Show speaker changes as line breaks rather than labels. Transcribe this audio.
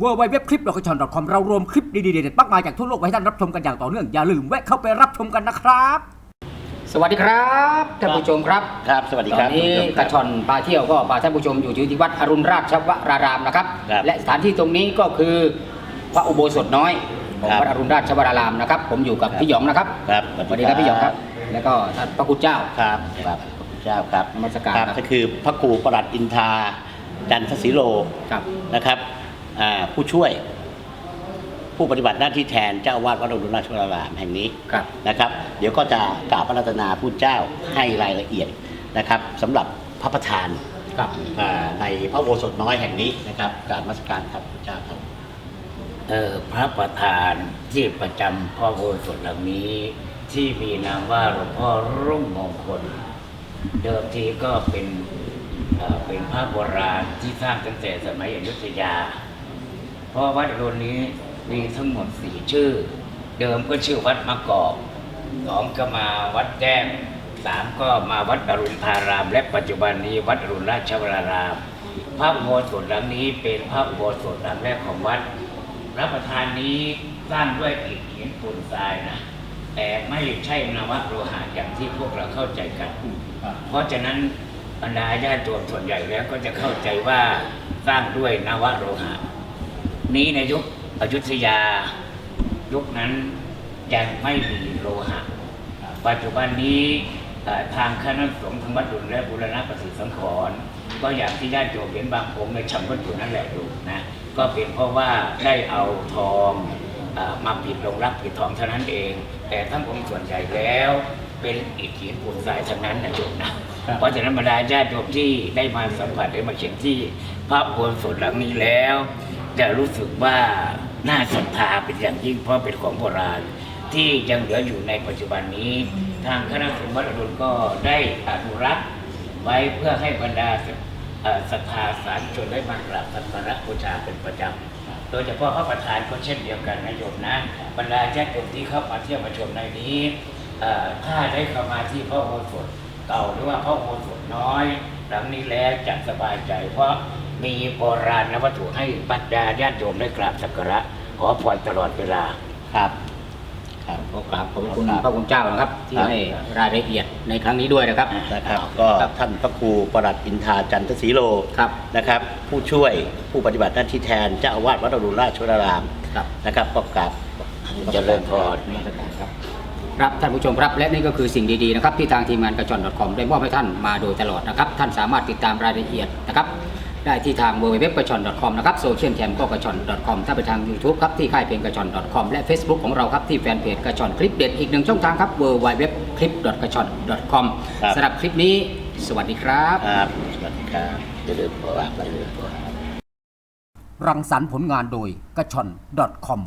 w w w คลิป c o m เรารวมคลิปดีๆเด็ดๆมากมายจากทั่วโลกไว้ให้ท่านรับชมกันอย่างต่อเนื่อง อย่าลืมแวะเข้าไปรับชมกันนะครับ สวัสดีครับท่านผู้ชมครับ
ครับ สวัสดี
ต
ค
อ
รับ
นนี้
ทุก
ก
ท่า
ระชอนพาเที่ยวก็พาท่านผู้ชมอยู่ที่วัดอรุณราชวรารามนะครับ
ครับ
และสถานที่ตรงนี้ก็คือพระอุโบสถน้อยของ
ครับ
วัดอรุณราชวรารามนะครับ ผมอยู่กับ
ครับ
พี่หยองนะครับ
ครับ
สวัสดีครับพี่หยองครับ แล้วก็ท่านพระคุณเจ้า
ครับครับพระคุณเจ้าครับ
นมัสการ
ครับ
ครับ
ก็คือพระครูประหลัดอินทาจันทศิโล
ครับ
นะครับอ่า ผู้ช่วย ผู้ปฏิบัติหน้าที่แทนเจ้าอาวาสวัดอรุณราชวรารามแห่งนี้
ครับ
นะครับ เดี๋ยวก็จะกราบพระรัตนาผู้เจ้าให้รายละเอียดนะครับสำหรับพระประธาน
ครับ
อ่าในพระอุโบสถน้อยแห่งนี้นะครับกราบนมัสการครับพระเจ้าครับ
เออพระประธานที่ประจำพ่อโบสถหลังนี้ ที่มีนามว่าหลวงพ่อรุ่งมงคล เดิมทีก็เป็นเอ่อเป็นพระโบราณที่สร้างตั้งแต่สมัยอยุธยา เพราะวัดรุณนี้มีทั้งหมดสี่ชื่อ เดิมก็ชื่อวัดมะกอกสองก็มาวัดแจ้งสามก็มาวัดอรุณธาราม และปัจจุบันนี้วัดอรุณราชวราราม พระอุโบสถหลังนี้เป็นพระอุโบสถหลังแรกของวัดพระประธานนี้สร้างด้วยอิฐหินปูนทรายนะแต่ไม่ใช่นวโลหะอย่างที่พวกเราเข้าใจกัน เพราะฉะนั้นบรรดาญาติโยมส่วนใหญ่แล้วก็จะเข้าใจว่าสร้างด้วยนวโลหะ นี้ในยุคอยุธยา ยุคนั้นยังไม่มีโลหะ ปัจจุบันนี้เอ่อทางคณะสงฆ์ธรรมดุลและบุรณะประสิทธิสังขรณ์ก็อย่างที่ญาติโยมเห็นบางองค์ในชำวัตถุนั่นแหละดูนะก็เป็นเพราะว่าได้เอาทองเออมาปิดลงรักปิดทองเท่านั้นเอง แต่ทั้งองค์ส่วนใหญ่แล้วเป็นอิฐหินปูนทรายทั้งนั้นนะโยมนะเพราะฉะนั้นบรรดาญาติโยมที่ได้มาสัมผัสได้มาเขียนที่พระอุโบสถหลังนี้แล้ว จะรู้สึกว่าน่าศรัทธาเป็นอย่างยิ่งเพราะเป็นของโบราณ ที่ยังเหลืออยู่ในปัจจุบันนี้ ทางคณะสงฆ์วัดอรุณก็ได้อนุรักษ์ไว้เพื่อให้บรรดาศรัทธาสาธุชนได้มากราบสักการะบูชาเป็นประจำโดยเฉพาะพระประธานก็เช่นเดียวกันนะโยมนะบรรดาญาติโยมที่เข้ามาเที่ยวมาชมในนี้เอ่อถ้าได้เข้ามาที่พระโอสถเก่าหรือว่าพระโอสถน้อย หลังนี้แล้วจะสบายใจเพราะ มีโบราณวัตถุให้บรรดาญาติโยมได้กราบสักการะขอพรตลอดเวลา
ครับ ครับ
ขอกราบขอบคุณพระคุณเจ้านะครับ ที่ให้รายละเอียดในครั้งนี้ด้วยนะครับ
นะครับก็ท่านพระครูประหลัดอินทาจันทศรีโล
ครับ
นะครับ ผู้ช่วยผู้ปฏิบัติหน้าที่แทนเจ้าอาวาสวัดอรุณราชวราราม
ครับ
นะครับก็กราบ
เจริญพร
ครับครับท่านผู้ชมครับและนี่ก็คือสิ่งดีๆนะครับที่ทางทีมงานกระชอน .com ได้มอบให้ท่านมาโดยตลอดนะครับ ท่านสามารถติดตามรายละเอียดนะครับ ได้ที่ทาง w w w กระชอน .com นะครับโซเชียลแคมก็กระชอน .com ถ้าไปทาง YouTube ครับที่ค่ายเพลงกระชอน .com และ Facebook ของเราครับที่แฟนเพจกระชอนคลิปเด็ดอีกหนึ่งช่องทางครับ w w w คลิปกระชอน .com สำหรับคลิปนี้สวัสดีครับ
ครับสวัสดีครับ
เจริญพรเจริญพร
รังสรรค์ผลงานโดยกระชอน .com